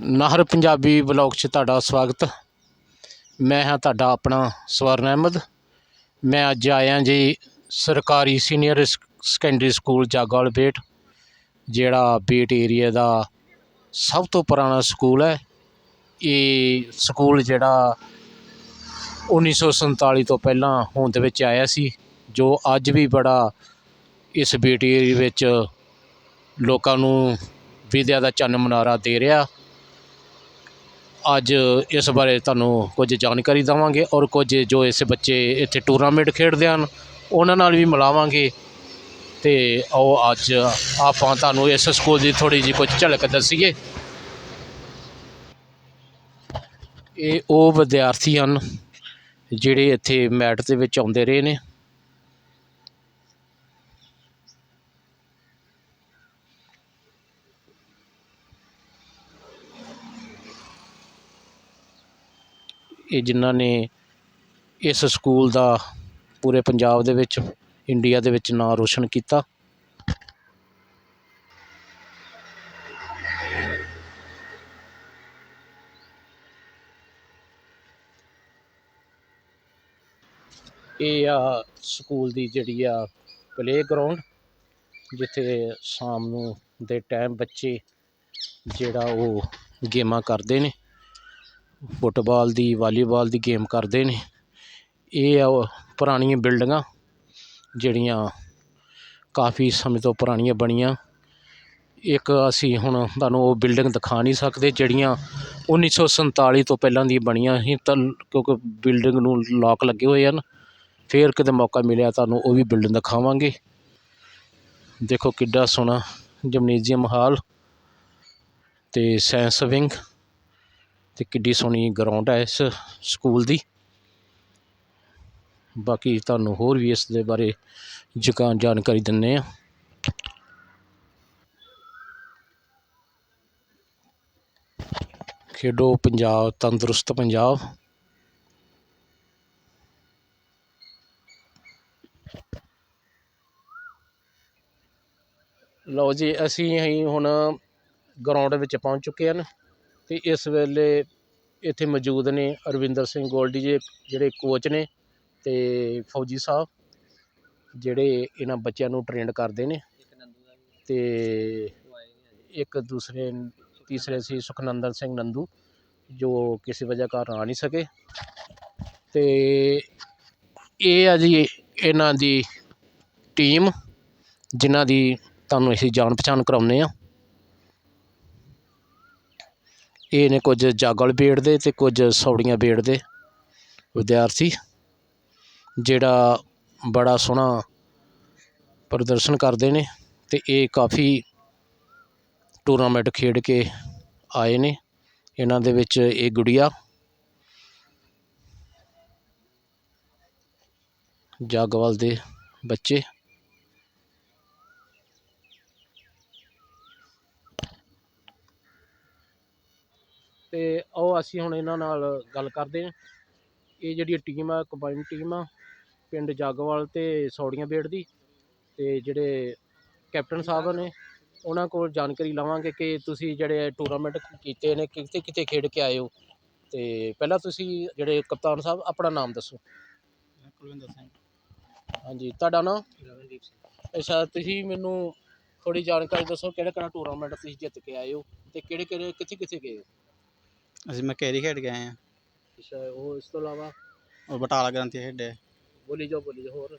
ਨਾਹਰ Punjabi blog 'ਚ ਤੁਹਾਡਾ ਸਵਾਗਤ। ਮੈਂ ਹਾਂ ਤੁਹਾਡਾ ਆਪਣਾ ਸਵਰਨ ਅਹਿਮਦ। ਮੈਂ ਅੱਜ ਆਇਆ ਜੀ ਸਰਕਾਰੀ senior secondary school Jagowal Bet, ਜਿਹੜਾ ਬੇਟ ਏਰੀਆ ਦਾ ਸਭ ਤੋਂ ਪੁਰਾਣਾ ਸਕੂਲ ਹੈ। ਇਹ ਸਕੂਲ ਜਿਹੜਾ 1947 ਤੋਂ ਪਹਿਲਾਂ ਹੋਂਦ ਵਿੱਚ ਆਇਆ ਸੀ, ਜੋ ਅੱਜ ਵੀ ਬੜਾ ਇਸ ਬੇਟ ਏਰੀਏ ਵਿੱਚ ਲੋਕਾਂ ਨੂੰ ਵਿਦਿਆ ਦਾ ਚੰਨ ਮਨਾਰਾ ਦੇ ਰਿਹਾ। ਅੱਜ ਇਸ ਬਾਰੇ ਤੁਹਾਨੂੰ ਕੁਝ ਜਾਣਕਾਰੀ ਦੇਵਾਂਗੇ ਔਰ ਕੁਝ ਜੋ ਇਸ ਬੱਚੇ ਇੱਥੇ ਟੂਰਨਾਮੈਂਟ ਖੇਡਦੇ ਹਨ, ਉਹਨਾਂ ਨਾਲ ਵੀ ਮਿਲਾਵਾਂਗੇ। ਤੇ ਉਹ ਅੱਜ ਆਪਾਂ ਤੁਹਾਨੂੰ ਇਸ ਸਕੂਲ ਦੀ ਥੋੜੀ ਜਿਹੀ ਕੁਝ ਝਲਕ ਦੱਸੀਏ। ਇਹ ਉਹ ਵਿਦਿਆਰਥੀ ਹਨ ਜਿਹੜੇ ਇੱਥੇ ਮੈਟ ਦੇ ਵਿੱਚ ਆਉਂਦੇ ਰਹੇ ਨੇ। ਇਹ ਜਿਨ੍ਹਾਂ ਨੇ ਇਸ ਸਕੂਲ ਦਾ ਪੂਰੇ ਪੰਜਾਬ ਦੇ ਵਿੱਚ, ਇੰਡੀਆ ਦੇ ਵਿੱਚ ਨਾਂ ਰੋਸ਼ਨ ਕੀਤਾ। ਇਹ ਆ ਸਕੂਲ ਦੀ ਜਿਹੜੀ ਆ ਪਲੇ ਗਰਾਊਂਡ ਜਿੱਥੇ ਸ਼ਾਮ ਨੂੰ ਦੇ ਟਾਈਮ ਬੱਚੇ ਜਿਹੜਾ ਉਹ ਗੇਮਾਂ ਕਰਦੇ ਨੇ। ਫੁੱਟਬਾਲ ਦੀ, ਵਾਲੀਬਾਲ ਦੀ ਗੇਮ ਕਰਦੇ ਨੇ। ਇਹ ਆ ਉਹ ਪੁਰਾਣੀਆਂ ਬਿਲਡਿੰਗਾਂ, ਜਿਹੜੀਆਂ ਕਾਫੀ ਸਮੇਂ ਤੋਂ ਪੁਰਾਣੀਆਂ ਬਣੀਆਂ। ਇੱਕ ਅਸੀਂ ਹੁਣ ਤੁਹਾਨੂੰ ਉਹ ਬਿਲਡਿੰਗ ਦਿਖਾ ਨਹੀਂ ਸਕਦੇ, ਜਿਹੜੀਆਂ 1947 ਤੋਂ ਪਹਿਲਾਂ ਦੀ ਬਣੀਆਂ ਸੀ, ਤਾਂ ਕਿਉਂਕਿ ਬਿਲਡਿੰਗ ਨੂੰ ਲੋਕ ਲੱਗੇ ਹੋਏ ਹਨ। ਫਿਰ ਕਿਤੇ ਮੌਕਾ ਮਿਲਿਆ, ਤੁਹਾਨੂੰ ਉਹ ਵੀ ਬਿਲਡਿੰਗ ਦਿਖਾਵਾਂਗੇ। ਦੇਖੋ ਕਿੱਡਾ ਸੋਹਣਾ ਜਿਮਨੇਜ਼ੀਅਮ ਹਾਲ ਅਤੇ ਸਾਇੰਸ ਵਿੰਗ। ਤੇ ਕਿੱਡੀ ਸੋਹਣੀ ਗਰਾਊਂਡ ਹੈ ਇਸ ਸਕੂਲ ਦੀ। ਬਾਕੀ ਤੁਹਾਨੂੰ ਹੋਰ ਵੀ ਇਸ ਦੇ ਬਾਰੇ ਜਕਾ ਜਾਣਕਾਰੀ ਦਿੰਨੇ ਆ ਖੇਡੋ ਪੰਜਾਬ, ਤੰਦਰੁਸਤ ਪੰਜਾਬ। ਲਓ ਜੀ, ਅਸੀਂ ਅਸੀਂ ਹੁਣ ਗਰਾਊਂਡ ਵਿੱਚ ਪਹੁੰਚ ਚੁੱਕੇ ਹਨ ਤੇ ਇਸ ਵੇਲੇ ਇੱਥੇ ਮੌਜੂਦ ਨੇ ਅਰਵਿੰਦਰ ਸਿੰਘ ਗੋਲਡੀ ਜੀ, ਜਿਹੜੇ ਕੋਚ ਨੇ ਅਤੇ ਫੌਜੀ ਸਾਹਿਬ, ਜਿਹੜੇ ਇਹਨਾਂ ਬੱਚਿਆਂ ਨੂੰ ਟ੍ਰੇਨਡ ਕਰਦੇ ਨੇ ਅਤੇ ਇੱਕ ਦੂਸਰੇ, ਤੀਸਰੇ ਸੀ ਸੁਖਨੰਦਨ ਸਿੰਘ ਨੰਦੂ, ਜੋ ਕਿਸੇ ਵਜ੍ਹਾ ਕਾਰਨ ਆ ਨਹੀਂ ਸਕੇ। ਤੇ ਇਹ ਆ ਜੀ ਇਹਨਾਂ ਦੀ ਟੀਮ ਜਿਨ੍ਹਾਂ ਦੀ ਤੁਹਾਨੂੰ ਅਸੀਂ ਜਾਣ ਪਛਾਣ ਕਰਾਉਂਦੇ ਆ ਇਹ ਨੇ ਕੁਝ ਜਾਗਲ ਬੇੜ ਦੇ ਅਤੇ ਕੁਝ ਸੌੜੀਆਂ ਬੇੜ ਦੇ ਵਿਦਿਆਰਥੀ, ਜਿਹੜਾ ਬੜਾ ਸੋਹਣਾ ਪ੍ਰਦਰਸ਼ਨ ਕਰਦੇ ਨੇ ਅਤੇ ਇਹ ਕਾਫੀ ਟੂਰਨਾਮੈਂਟ ਖੇਡ ਕੇ ਆਏ ਨੇ। ਇਹਨਾਂ ਦੇ ਵਿੱਚ ਇਹ ਗੁੜੀਆ, ਜਾਗਵਾਲ ਦੇ ਬੱਚੇ ਤੇ ਉਹ ਅਸੀਂ ਹੁਣ ਇਹਨਾਂ ਨਾਲ ਗੱਲ ਕਰਦੇ ਹਾਂ। ਇਹ ਜਿਹੜੀ ਟੀਮ ਆ ਕੰਬਾਈਨ ਟੀਮ ਆ ਪਿੰਡ ਜਾਗਵਾਲ ਤੇ ਸੌੜੀਆਂ ਬੇੜ ਦੀ ਤੇ ਜਿਹੜੇ ਕੈਪਟਨ ਸਾਹਿਬ ਨੇ ਉਹਨਾਂ ਕੋਲ ਜਾਣਕਾਰੀ ਲਵਾਂਗੇ ਕਿ ਤੁਸੀਂ ਜਿਹੜੇ ਟੂਰਨਾਮੈਂਟ ਕੀਤੇ ਨੇ ਕਿੱਥੇ ਕਿੱਥੇ ਖੇਡ ਕੇ ਆਏ ਹੋ? ਤੇ ਪਹਿਲਾਂ ਤੁਸੀਂ ਜਿਹੜੇ ਕਪਤਾਨ ਸਾਹਿਬ ਆਪਣਾ ਨਾਮ ਦੱਸੋ। ਕੁਲਵਿੰਦਰ ਸਿੰਘ। ਹਾਂਜੀ ਤੁਹਾਡਾ ਨਾਮ? ਰਵਨਦੀਪ ਸਿੰਘ। ਅੱਛਾ ਤੁਸੀਂ ਮੈਨੂੰ ਥੋੜੀ ਜਾਣਕਾਰੀ ਦੱਸੋ ਕਿਹੜਾ ਕਿਹੜਾ ਟੂਰਨਾਮੈਂਟ ਤੁਸੀਂ ਜਿੱਤ ਕੇ ਆਏ ਹੋ ਤੇ ਕਿਹੜੇ ਕਿਹੜੇ ਕਿੱਥੇ ਕਿੱਥੇ ਗਏ ਹੋ? ਅਸੀਂ ਮਕੇਰੀ ਖੇਡ ਕੇ ਆਏ ਹਾਂ। ਅੱਛਾ ਉਹ ਇਸ ਤੋਂ ਇਲਾਵਾ? ਔਰ ਬਟਾਲਾ ਗ੍ਰੰਥੀ ਖੇਡੇ। ਬੋਲੀ ਜਾਓ ਬੋਲੀ ਜਾਓ ਹੋਰ?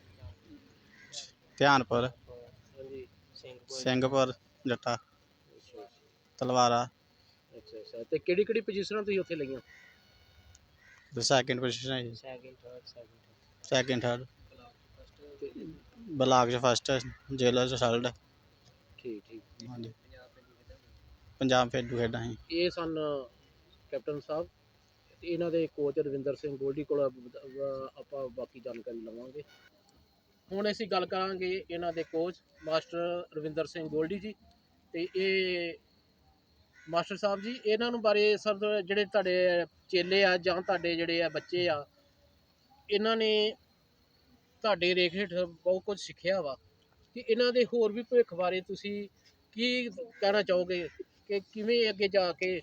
ਧਿਆਨਪੁਰ। ਹਾਂਜੀ ਸਿੰਘਪੁਰ ਸਿੰਘਪੁਰ ਜੱਟਾ। ਅੱਛਾ ਤਲਵਾਰਾ। ਅੱਛਾ ਅੱਛਾ। ਤੇ ਕਿਹੜੀ ਕਿਹੜੀ ਪੋਜੀਸ਼ਨਾਂ ਤੁਸੀਂ ਉੱਥੇ ਲਈਆਂ? ਤੇ ਸੈਕਿੰਡ ਪੋਜੀਸ਼ਨ ਹੈ second third second second third block ਚ ਫਸਟ ਜੇਲਰ ਚ ਥਰਡ ਠੀਕ ਠੀਕ। ਹਾਂਜੀ। ਪੰਜਾਬ ਫੇਡੂ ਖੇਡਾਂ ਸੀ ਇਹ ਸਨ ਕੈਪਟਨ ਸਾਹਿਬ, ਤੇ ਇਹਨਾਂ ਦੇ ਕੋਚ ਰਵਿੰਦਰ ਸਿੰਘ ਗੋਲਡੀ ਕੋਲ ਆਪਾਂ ਬਾਕੀ ਜਾਣਕਾਰੀ ਲਵਾਂਗੇ। ਹੁਣ ਅਸੀਂ ਗੱਲ ਕਰਾਂਗੇ ਇਹਨਾਂ ਦੇ ਕੋਚ ਮਾਸਟਰ ਰਵਿੰਦਰ ਸਿੰਘ ਗੋਲਡੀ ਜੀ, ਤੇ ਇਹ ਮਾਸਟਰ ਸਾਹਿਬ ਜੀ, ਇਹਨਾਂ ਨੂੰ ਬਾਰੇ ਸਰ, ਜਿਹੜੇ ਤੁਹਾਡੇ ਚੇਲੇ ਆ ਜਾਂ ਤੁਹਾਡੇ ਜਿਹੜੇ ਆ ਬੱਚੇ ਆ, ਇਹਨਾਂ ਨੇ ਤੁਹਾਡੇ ਰੇਖ ਹੇਠ ਬਹੁਤ ਕੁਝ ਸਿੱਖਿਆ ਵਾ। ਕਿ ਇਹਨਾਂ ਦੇ ਹੋਰ ਵੀ ਭਵਿੱਖ ਬਾਰੇ ਤੁਸੀਂ ਕੀ ਕਹਿਣਾ ਚਾਹੋਗੇ? ਕਿ ਕਿਵੇਂ ਅੱਗੇ ਜਾ ਕੇ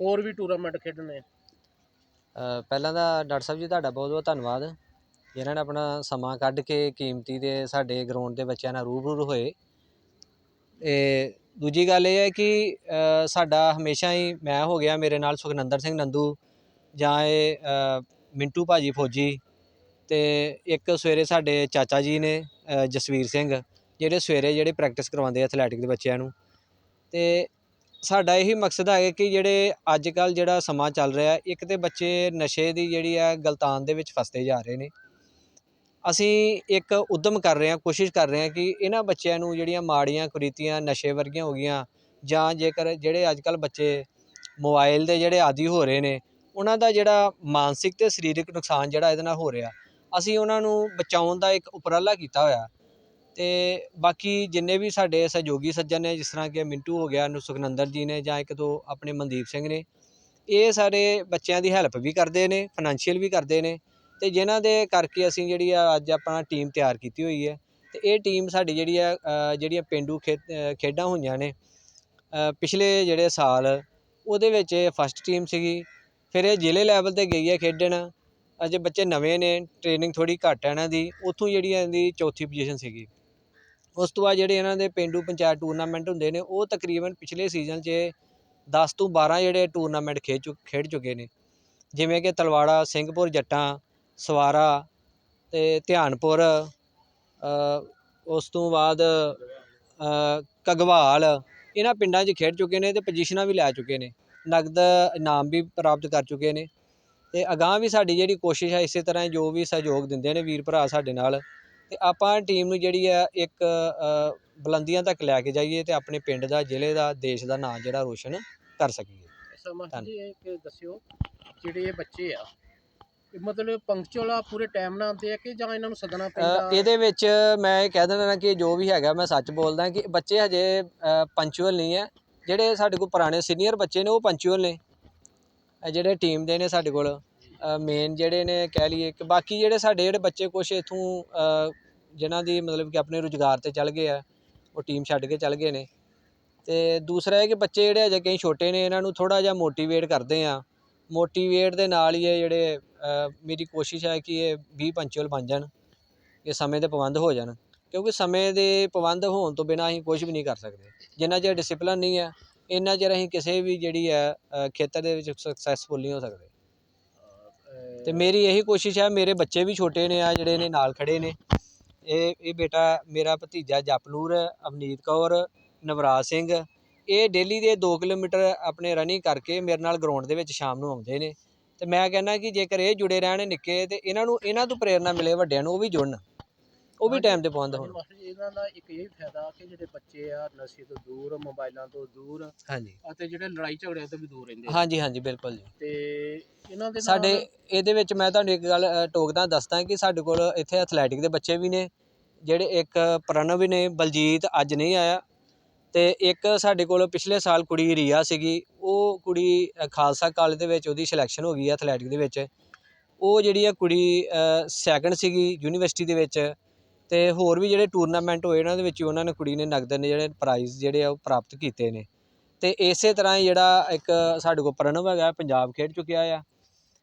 ਹੋਰ ਵੀ ਟੂਰਨਾਮੈਂਟ ਖੇਡਣੇ। ਅ, ਪਹਿਲਾਂ ਤਾਂ ਡਾਕਟਰ ਸਾਹਿਬ ਜੀ ਤੁਹਾਡਾ ਬਹੁਤ ਬਹੁਤ ਧੰਨਵਾਦ। ਜਿਨ੍ਹਾਂ ਨੇ ਆਪਣਾ ਸਮਾਂ ਕੱਢ ਕੇ ਕੀਮਤੀ ਦੇ ਸਾਡੇ ਗਰਾਊਂਡ ਦੇ ਬੱਚਿਆਂ ਨਾਲ ਰੂਬਰੂ ਹੋਏ। ਇਹ ਦੂਜੀ ਗੱਲ ਇਹ ਹੈ ਕਿ ਅ, ਸਾਡਾ ਹਮੇਸ਼ਾ ਹੀ ਮੈਂ ਹੋ ਗਿਆ ਮੇਰੇ ਨਾਲ ਸੁਖਨੰਦਰ ਸਿੰਘ ਨੰਦੂ ਜਾਂ ਇਹ ਅ, ਮਿੰਟੂ ਭਾਜੀ ਫੌਜੀ। ਤੇ ਇੱਕ ਸਵੇਰੇ ਸਾਡੇ ਚਾਚਾ ਜੀ ਨੇ ਅ, ਜਸਵੀਰ ਸਿੰਘ ਜਿਹੜੇ ਸਵੇਰੇ ਜਿਹੜੇ ਪ੍ਰੈਕਟਿਸ ਕਰਵਾਉਂਦੇ ਆ ਐਥਲੈਟਿਕ ਦੇ ਬੱਚਿਆਂ ਨੂੰ। ਤੇ ਸਾਡਾ ਇਹੀ ਮਕਸਦ ਹੈ ਕਿ ਜਿਹੜੇ ਅੱਜ ਕੱਲ੍ਹ ਜਿਹੜਾ ਸਮਾਂ ਚੱਲ ਰਿਹਾ, ਇੱਕ ਤਾਂ ਬੱਚੇ ਨਸ਼ੇ ਦੀ ਜਿਹੜੀ ਹੈ ਗਲਤਾਨ ਦੇ ਵਿੱਚ ਫਸਦੇ ਜਾ ਰਹੇ ਨੇ। ਅਸੀਂ ਇੱਕ ਉਦਮ ਕਰ ਰਹੇ ਹਾਂ, ਕੋਸ਼ਿਸ਼ ਕਰ ਰਹੇ ਹਾਂ ਕਿ ਇਹਨਾਂ ਬੱਚਿਆਂ ਨੂੰ ਜਿਹੜੀਆਂ ਮਾੜੀਆਂ ਕੁਰੀਤੀਆਂ ਨਸ਼ੇ ਵਰਗੀਆਂ ਹੋ ਗਈਆਂ ਜਾਂ ਜੇਕਰ ਜਿਹੜੇ ਅੱਜ ਕੱਲ੍ਹ ਬੱਚੇ ਮੋਬਾਈਲ ਦੇ ਜਿਹੜੇ ਆਦੀ ਹੋ ਰਹੇ ਨੇ, ਉਹਨਾਂ ਦਾ ਜਿਹੜਾ ਮਾਨਸਿਕ ਅਤੇ ਸਰੀਰਕ ਨੁਕਸਾਨ ਜਿਹੜਾ ਇਹਦੇ ਨਾਲ ਹੋ ਰਿਹਾ, ਅਸੀਂ ਉਹਨਾਂ ਨੂੰ ਬਚਾਉਣ ਦਾ ਇੱਕ ਉਪਰਾਲਾ ਕੀਤਾ ਹੋਇਆ। ਅਤੇ ਬਾਕੀ ਜਿੰਨੇ ਵੀ ਸਾਡੇ ਸਹਿਯੋਗੀ ਸੱਜਣ ਨੇ, ਜਿਸ ਤਰ੍ਹਾਂ ਕਿ ਮਿੰਟੂ ਹੋ ਗਿਆ, ਨੂੰ ਸੁਖਨੰਦਰ ਜੀ ਨੇ ਜਾਂ ਇੱਕ ਦੋ ਆਪਣੇ ਮਨਦੀਪ ਸਿੰਘ ਨੇ, ਇਹ ਸਾਰੇ ਬੱਚਿਆਂ ਦੀ ਹੈਲਪ ਵੀ ਕਰਦੇ ਨੇ ਫਾਈਨੈਂਸ਼ੀਅਲ ਵੀ ਕਰਦੇ ਨੇ ਅਤੇ ਜਿਨ੍ਹਾਂ ਦੇ ਕਰਕੇ ਅਸੀਂ ਜਿਹੜੀ ਆ ਅੱਜ ਆਪਣਾ ਟੀਮ ਤਿਆਰ ਕੀਤੀ ਹੋਈ ਹੈ ਅਤੇ ਇਹ ਟੀਮ ਸਾਡੀ ਜਿਹੜੀ ਆ ਜਿਹੜੀਆਂ ਪੇਂਡੂ ਖੇ- ਖੇਡਾਂ ਹੋਈਆਂ ਨੇ ਪਿਛਲੇ ਜਿਹੜੇ ਸਾਲ ਉਹਦੇ ਵਿੱਚ ਇਹ ਫਸਟ ਟੀਮ ਸੀਗੀ, ਫਿਰ ਇਹ ਜ਼ਿਲ੍ਹੇ ਲੈਵਲ ਤੇ ਗਈ ਹੈ ਖੇਡਣ, ਅਜੇ ਬੱਚੇ ਨਵੇਂ ਨੇ ਟ੍ਰੇਨਿੰਗ ਥੋੜੀ ਘੱਟ ਹੈ ਇਹਨਾਂ ਦੀ, ਉੱਥੋਂ ਜਿਹੜੀ ਇਹਦੀ ਚੌਥੀ ਪੋਜੀਸ਼ਨ ਸੀਗੀ। ਉਸ ਤੋਂ ਬਾਅਦ ਜਿਹੜੇ ਇਹਨਾਂ ਦੇ ਪੇਂਡੂ ਪੰਚਾਇਤ ਟੂਰਨਾਮੈਂਟ ਹੁੰਦੇ ਨੇ, ਉਹ ਤਕਰੀਬਨ ਪਿਛਲੇ ਸੀਜ਼ਨ 'ਚ ਦਸ ਤੋਂ 12 ਜਿਹੜੇ ਟੂਰਨਾਮੈਂਟ ਖੇਡ ਚੁ, ਖੇਡ ਚੁੱਕੇ ਨੇ। ਜਿਵੇਂ ਕਿ ਤਲਵਾੜਾ, ਸਿੰਘਪੁਰ, ਜੱਟਾਂ, ਸਵਾਰਾ ਅਤੇ ਧਿਆਨਪੁਰ ਉਸ ਤੋਂ ਬਾਅਦ ਘਗਵਾਲ, ਇਹਨਾਂ ਪਿੰਡਾਂ 'ਚ ਖੇਡ ਚੁੱਕੇ ਨੇ ਅਤੇ ਪੁਜੀਸ਼ਨਾਂ ਵੀ ਲੈ ਚੁੱਕੇ ਨੇ। ਨਗਦ ਇਨਾਮ ਵੀ ਪ੍ਰਾਪਤ ਕਰ ਚੁੱਕੇ ਨੇ। ਅਤੇ ਅਗਾਂਹ ਵੀ ਸਾਡੀ ਜਿਹੜੀ ਕੋਸ਼ਿਸ਼ ਹੈ ਇਸੇ ਤਰ੍ਹਾਂ ਜੋ ਵੀ ਸਹਿਯੋਗ ਦਿੰਦੇ ਨੇ ਵੀਰ ਭਰਾ ਸਾਡੇ ਨਾਲ ਤੇ ਆਪਾਂ ਟੀਮ ਨੂੰ ਜਿਹੜੀ ਹੈ ਇੱਕ ਬੁਲੰਦੀਆਂ ਤੱਕ ਲੈ ਕੇ ਜਾਈਏ ਤੇ ਆਪਣੇ ਪਿੰਡ ਦਾ ਜ਼ਿਲ੍ਹੇ ਦਾ ਦੇਸ਼ ਦਾ ਨਾਂ ਜਿਹੜਾ ਰੋਸ਼ਨ ਕਰ ਸਕੀਏ। ਜੀ ਇਹ ਦੱਸਿਓ ਜਿਹੜੇ ਇਹ ਬੱਚੇ ਆ ਮਤਲਬ ਪੰਕਚੁਅਲ ਆ ਪੂਰੇ ਟਾਈਮ ਨਾਲ ਆਉਂਦੇ ਆ ਕਿ ਜਾਂ ਇਹਨਾਂ ਨੂੰ ਸੱਦਣਾ ਪੈਂਦਾ? ਇਹਦੇ ਵਿੱਚ ਮੈਂ ਇਹ ਕਹਿ ਦਿੰਦਾ ਕਿ ਜੋ ਵੀ ਹੈਗਾ ਮੈਂ ਸੱਚ ਬੋਲਦਾ ਕਿ ਬੱਚੇ ਹਜੇ ਪੰਚੁਅਲ ਨਹੀਂ ਹੈ ਜਿਹੜੇ ਸਾਡੇ ਕੋਲ ਪੁਰਾਣੇ ਸੀਨੀਅਰ ਬੱਚੇ ਨੇ ਉਹ ਪੰਚੁਅਲ ਨੇ। ਇਹ ਜਿਹੜੇ ਟੀਮ ਦੇ ਨੇ ਸਾਡੇ ਕੋਲ। ਮੇਨ ਜਿਹੜੇ ਨੇ ਕਹਿ ਲਈਏ ਕਿ ਬਾਕੀ ਜਿਹੜੇ ਸਾਡੇ ਜਿਹੜੇ ਬੱਚੇ ਕੁਛ ਇੱਥੋਂ ਜਿਹਨਾਂ ਦੀ ਮਤਲਬ ਕਿ ਆਪਣੇ ਰੁਜ਼ਗਾਰ ਤੇ ਚੱਲ ਗਏ ਆ, ਉਹ ਟੀਮ ਛੱਡ ਕੇ ਚੱਲ ਗਏ ਨੇ। ਅਤੇ ਦੂਸਰਾ ਇਹ ਕਿ ਬੱਚੇ ਜਿਹੜੇ ਅਜੇ ਕਈ ਛੋਟੇ ਨੇ, ਇਹਨਾਂ ਨੂੰ ਥੋੜ੍ਹਾ ਜਿਹਾ ਮੋਟੀਵੇਟ ਕਰਦੇ ਹਾਂ ਮੋਟੀਵੇਟ ਦੇ ਨਾਲ ਹੀ ਇਹ ਜਿਹੜੇ ਮੇਰੀ ਕੋਸ਼ਿਸ਼ ਹੈ ਕਿ ਇਹ ਵੀਹ ਪੰਚੁਅਲ ਬਣ ਜਾਣ, ਇਹ ਸਮੇਂ ਦੇ ਪਾਬੰਦ ਹੋ ਜਾਣ। ਕਿਉਂਕਿ ਸਮੇਂ ਦੇ ਪਾਬੰਦ ਹੋਣ ਤੋਂ ਬਿਨਾਂ ਅਸੀਂ ਕੁਝ ਵੀ ਨਹੀਂ ਕਰ ਸਕਦੇ। ਜਿੰਨਾ ਚਿਰ ਡਿਸਪਲਿਨ ਨਹੀਂ ਹੈ, ਇੰਨਾ ਚਿਰ ਅਸੀਂ ਕਿਸੇ ਵੀ ਜਿਹੜੀ ਹੈ ਖੇਤਰ ਦੇ ਵਿੱਚ ਸਕਸੈਸਫੁਲ ਨਹੀਂ ਹੋ ਸਕਦੇ। ਤੇ ਮੇਰੀ ਇਹੀ ਕੋਸ਼ਿਸ਼ ਹੈ ਮੇਰੇ ਬੱਚੇ ਵੀ ਛੋਟੇ ਨੇ ਆ, ਜਿਹੜੇ ਨੇ ਨਾਲ ਖੜ੍ਹੇ ਨੇ। ਇਹ ਇਹ ਬੇਟਾ ਮੇਰਾ ਭਤੀਜਾ ਜਪਨੂਰ, ਅਵਨੀਤ ਕੌਰ, ਨਵਰਾਜ ਸਿੰਘ। ਇਹ ਡੇਲੀ ਦੇ 2 ਕਿਲੋਮੀਟਰ ਆਪਣੇ ਰਨਿੰਗ ਕਰਕੇ ਮੇਰੇ ਨਾਲ ਗਰਾਊਂਡ ਦੇ ਵਿੱਚ ਸ਼ਾਮ ਨੂੰ ਆਉਂਦੇ ਨੇ। ਤੇ ਮੈਂ ਕਹਿੰਦਾ ਕਿ ਜੇਕਰ ਇਹ ਜੁੜੇ ਰਹਿਣ ਨਿੱਕੇ ਤੇ ਇਹਨਾਂ ਨੂੰ, ਇਹਨਾਂ ਤੋਂ ਪ੍ਰੇਰਨਾ ਮਿਲੇ ਵੱਡਿਆਂ ਨੂੰ, ਉਹ ਵੀ ਜੁੜਨ। ਉਹ ਵੀ ਟਾਈਮ ਤੇ ਪਹੁੰਚਦਾ ਹੋਣ। ਮਾਸਟਰ ਜੀ ਇਹਨਾਂ ਦਾ ਇੱਕ ਇਹ ਫਾਇਦਾ ਕਿ ਜਿਹੜੇ ਬੱਚੇ ਆ ਨਸ਼ੇ ਤੋਂ ਦੂਰ ਮੋਬਾਈਲਾਂ ਤੋਂ ਦੂਰ ਹਾਂਜੀ। ਅਤੇ ਜਿਹੜੇ ਲੜਾਈ ਝਗੜਿਆਂ ਤੋਂ ਵੀ ਦੂਰ ਰਹਿੰਦੇ ਆ। ਹਾਂਜੀ ਹਾਂਜੀ ਬਿਲਕੁਲ ਜੀ। ਤੇ ਇਹਨਾਂ ਦੇ ਸਾਡੇ ਇਹਦੇ ਵਿੱਚ ਮੈਂ ਤੁਹਾਨੂੰ ਇੱਕ ਗੱਲ ਅ, ਟੋਕਦਾ ਦੱਸਦਾ ਕਿ ਸਾਡੇ ਕੋਲ ਇੱਥੇ ਐਥਲੈਟਿਕ ਦੇ ਬੱਚੇ ਵੀ ਨੇ ਜਿਹੜੇ ਇੱਕ ਪ੍ਰਣਵ ਵੀ ਨੇ ਬਲਜੀਤ ਅੱਜ ਨਹੀਂ ਆਇਆ। ਤੇ ਇੱਕ ਸਾਡੇ ਕੋਲ ਪਿਛਲੇ ਸਾਲ ਕੁੜੀ ਰੀਆ ਸੀਗੀ ਉਹ ਕੁੜੀ ਅ, ਖਾਲਸਾ ਕਾਲਜ ਦੇ ਵਿੱਚ ਉਹਦੀ ਸਿਲੈਕਸ਼ਨ ਹੋ ਗਈ ਐਥਲੈਟਿਕ ਦੇ ਵਿੱਚ। ਉਹ ਜਿਹੜੀ ਆ ਕੁੜੀ ਸੈਕੰਡ ਸੀਗੀ ਯੂਨੀਵਰਸਿਟੀ ਦੇ ਵਿੱਚ ਤੇ ਹੋਰ ਵੀ ਜਿਹੜੇ ਟੂਰਨਾਮੈਂਟ ਹੋਏ ਇਹਨਾਂ ਦੇ ਵਿੱਚ ਉਹਨਾਂ ਨੇ ਕੁੜੀ ਨੇ ਨਗਦ ਨੇ ਜਿਹੜੇ ਪ੍ਰਾਈਜ਼ ਜਿਹੜੇ ਆ ਉਹ ਪ੍ਰਾਪਤ ਕੀਤੇ ਨੇ। ਤੇ ਇਸੇ ਤਰ੍ਹਾਂ ਹੀ ਜਿਹੜਾ ਇੱਕ ਸਾਡੇ ਕੋਲ ਪ੍ਰਣਵ ਹੈਗਾ ਪੰਜਾਬ ਖੇਡ ਚੁੱਕਿਆ ਆ